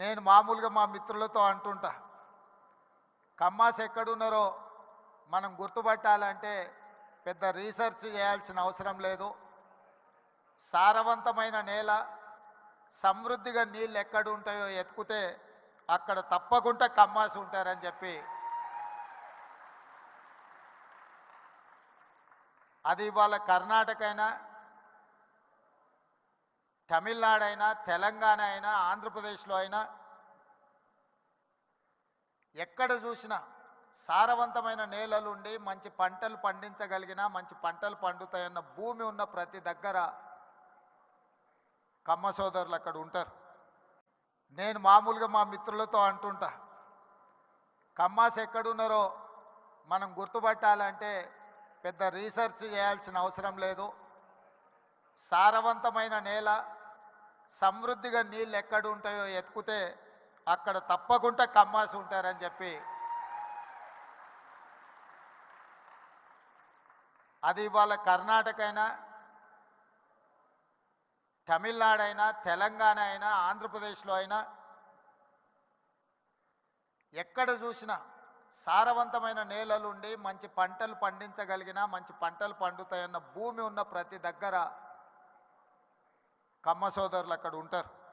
నేను మామూలుగా మా మిత్రులతో అంటుంటా కమ్మాస్ ఎక్కడున్నారో మనం గుర్తుపట్టాలంటే పెద్ద రీసెర్చ్ చేయాల్సిన అవసరం లేదు. సారవంతమైన నేల సమృద్ధిగా నీళ్ళు ఎక్కడ ఉంటాయో ఎత్తుకుతే అక్కడ తప్పకుండా కమ్మాసి ఉంటారని చెప్పి. అది ఇవాళ కర్ణాటక అయినా తమిళనాడు అయినా తెలంగాణ అయినా ఆంధ్రప్రదేశ్లో అయినా ఎక్కడ చూసినా సారవంతమైన నేలలుండి మంచి పంటలు పండించగలిగినా మంచి పంటలు పండుతాయన్న భూమి ఉన్న ప్రతి దగ్గర కమ్మ సోదరులు అక్కడ ఉంటారు. నేను మామూలుగా మా మిత్రులతో అంటుంటా కమ్మాస్ ఎక్కడున్నారో మనం గుర్తుపట్టాలంటే పెద్ద రీసెర్చ్ చేయాల్సిన అవసరం లేదు. సారవంతమైన నేల సమృద్ధిగా నీళ్ళు ఎక్కడ ఉంటాయో ఎత్తుకుతే అక్కడ తప్పకుండా కమ్మాసి ఉంటారని చెప్పి. అది ఇవాళ కర్ణాటక అయినా తమిళనాడు అయినా తెలంగాణ అయినా ఆంధ్రప్రదేశ్లో అయినా ఎక్కడ చూసినా సారవంతమైన నేలలుండి మంచి పంటలు పండించగలిగినా మంచి పంటలు పండుతాయన్న భూమి ఉన్న ప్రతి దగ్గర కమ్మ సోదరులు అక్కడ ఉంటారు.